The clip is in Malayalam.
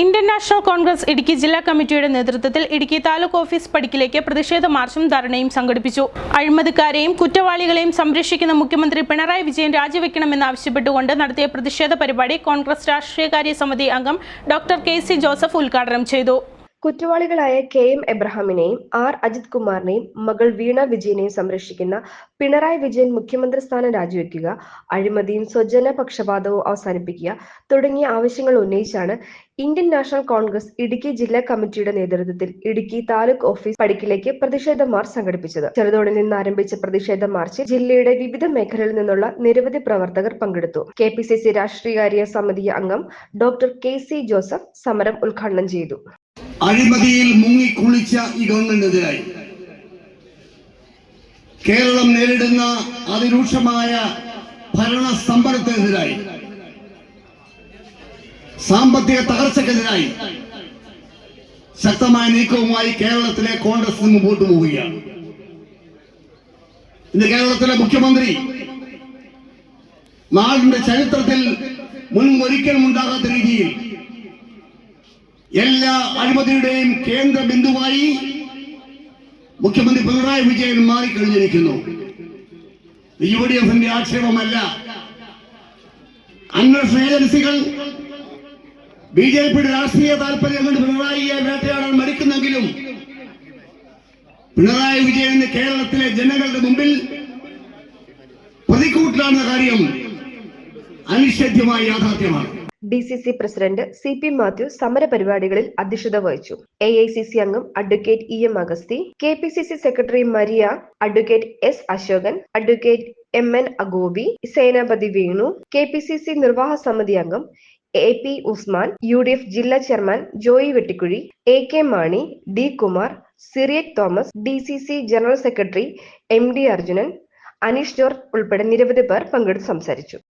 ഇന്ത്യൻ നാഷണൽ കോൺഗ്രസ് ഇടുക്കി ജില്ലാ കമ്മിറ്റിയുടെ നേതൃത്വത്തിൽ ഇടുക്കി താലൂക്ക് ഓഫീസ് പടിക്കിലേക്ക് പ്രതിഷേധ മാർച്ചും ധർണയും സംഘടിപ്പിച്ചു. അഴിമതിക്കാരെയും കുറ്റവാളികളെയും സംരക്ഷിക്കുന്ന മുഖ്യമന്ത്രി പിണറായി വിജയൻ രാജിവെക്കണമെന്നാവശ്യപ്പെട്ടുകൊണ്ട് നടത്തിയ പ്രതിഷേധ പരിപാടി കോൺഗ്രസ് രാഷ്ട്രീയകാര്യ സമിതി അംഗം ഡോക്ടർ കെ സി ജോസഫ് ഉദ്ഘാടനം ചെയ്തു. കുറ്റവാളികളായ കെ എം എബ്രഹാമിനെയും ആർ അജിത് കുമാറിനെയും മകൾ വീണ വിജയനെയും സംരക്ഷിക്കുന്ന പിണറായി വിജയൻ മുഖ്യമന്ത്രി സ്ഥാനം രാജിവെക്കുക അഴിമതിയും സ്വജന പക്ഷപാതവും അവസാനിപ്പിക്കുക തുടങ്ങിയ ആവശ്യങ്ങൾ ഉന്നയിച്ചാണ് ഇന്ത്യൻ നാഷണൽ കോൺഗ്രസ് ഇടുക്കി ജില്ലാ കമ്മിറ്റിയുടെ നേതൃത്വത്തിൽ ഇടുക്കി താലൂക്ക് ഓഫീസ് പടിക്കിലേക്ക് പ്രതിഷേധ മാർച്ച് സംഘടിപ്പിച്ചത്. ചെറുതോണിൽ നിന്ന് ആരംഭിച്ച പ്രതിഷേധ മാർച്ചിൽ ജില്ലയുടെ വിവിധ മേഖലകളിൽ നിന്നുള്ള നിരവധി പ്രവർത്തകർ പങ്കെടുത്തു. കെ പി സി സി രാഷ്ട്രീയകാര്യ സമിതി അംഗം ഡോക്ടർ കെ സി ജോസഫ് സമരം ഉദ്ഘാടനം ചെയ്തു. അഴിമതിയിൽ മുങ്ങിക്കുളിച്ച ഈ ഗവൺമെന്റിനെതിരായി കേരളം നേരിടുന്ന അതിരൂക്ഷമായ ഭരണ സ്തംഭനത്തിനെതിരായി സാമ്പത്തിക തകർച്ചക്കെതിരായി ശക്തമായ നീക്കവുമായി കേരളത്തിലെ കോൺഗ്രസ് മുമ്പോട്ട് പോവുകയാണ്. ഇന്ന് കേരളത്തിലെ മുഖ്യമന്ത്രി നാടിന്റെ ചരിത്രത്തിൽ മുൻപൊരിക്കലും ഉണ്ടാകാത്ത രീതിയിൽ എല്ലാ അഴിമതിയുടെയും കേന്ദ്ര ബിന്ദുവായി മുഖ്യമന്ത്രി പിണറായി വിജയൻ മാറിക്കഴിഞ്ഞിരിക്കുന്നു. യു ഡി എഫിന്റെ ആക്ഷേപമല്ല. അന്വേഷണ ഏജൻസികൾ ബി ജെ പിയുടെ രാഷ്ട്രീയ താല്പര്യം കൊണ്ട് പിണറായിയെ വേട്ടയാടാൻ മരിക്കുന്നെങ്കിലും പിണറായി വിജയൻ കേരളത്തിലെ ജനങ്ങളുടെ മുമ്പിൽ പ്രതിക്കൂട്ടിലാണെന്ന കാര്യം അനിഷേധ്യമായ യാഥാർത്ഥ്യമാണ്. D C C president C P Mathew സമരപരിപാടികളിൽ അധ്യക്ഷത വഹിച്ചു. എ ഐ സി സി അംഗം advocate E M Agasthi K P C C secretary Maria advocate S Ashokan advocate M N Agobi Senapathi Venu K P C C നിർവാഹ സമിതി അംഗം A P Usman U D F ജില്ലാ chairman Joy Vettikuzhy A K Mani D Kumar Cyriac Thomas D C C general secretary M D Arjunan Aneesh George ഉൾപ്പെടെ നിരവധി പേർ പങ്കെടുത്ത് സംസാരിച്ചു.